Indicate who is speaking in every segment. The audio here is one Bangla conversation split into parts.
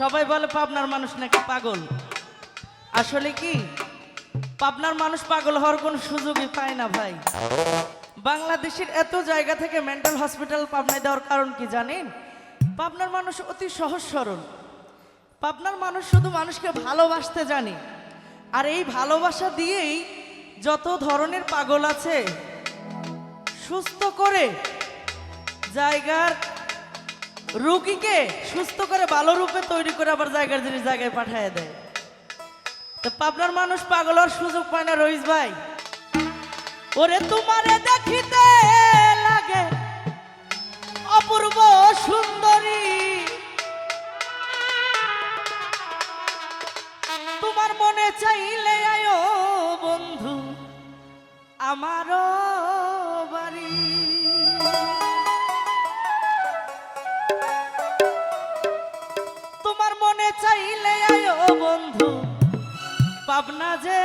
Speaker 1: সবাই বলে পাবনার মানুষ নাকি পাগল? আসলে কি? পাবনার মানুষ পাগল হওয়ার কোনো সুযোগই পায় না ভাই। বাংলাদেশের এত জায়গা থেকে মেন্টাল হসপিটাল পাবনায় দেওয়ার কারণ কি জানেন? পাবনার মানুষ অতি সহজ সরল। পাবনার মানুষ শুধু মানুষকে ভালোবাসতে জানে। আর এই ভালোবাসা দিয়েই যত ধরনের পাগল আছে, সুস্থ করে জায়গার রুগীকে সুস্থ করে ভালো রূপে তৈরি করে আবার জায়গার জিনিস জায়গায় পাঠিয়ে দেয়। তো পাবনার মানুষ পাগল হওয়ার সুযোগ পায় না, রইস ভাই। ওরে তোমারে দেখিতে লাগে অপূর্ব সুন্দরী। তোমার মনে চাইলে আয়ো বন্ধু, আমারও বাড়ি। পাবনা যে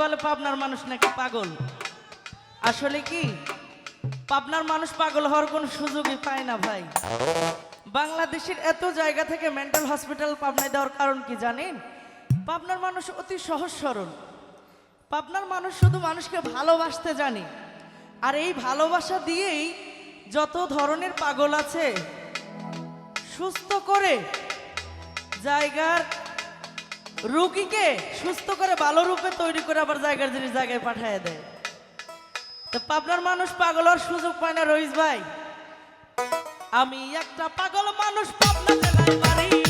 Speaker 1: বলে পাবনার মানুষ নাকি পাগল? আসলে কি? পাবনার মানুষ পাগল হওয়ার কোনো সুযোগই পায় না ভাই। বাংলাদেশের এত জায়গা থেকে মেন্টাল হসপিটাল পাবনায় দেওয়ার কারণ কি জানেন? পাবনার মানুষ অতি সহজ সরল। পাবনার মানুষ শুধু মানুষকে ভালোবাসতে জানে। আর এই ভালোবাসা দিয়েই যত ধরনের পাগল আছে, সুস্থ করে জায়গার রুগীকে সুস্থ করে ভালো রূপে তৈরি করে আবার জায়গার জিনিস জায়গায় পাঠিয়ে দেয়। তো পাবনার মানুষ পাগল আর সুযোগ পায় না রইস ভাই। আমি একটা পাগল মানুষ পাবনা জেলায় বাড়ি।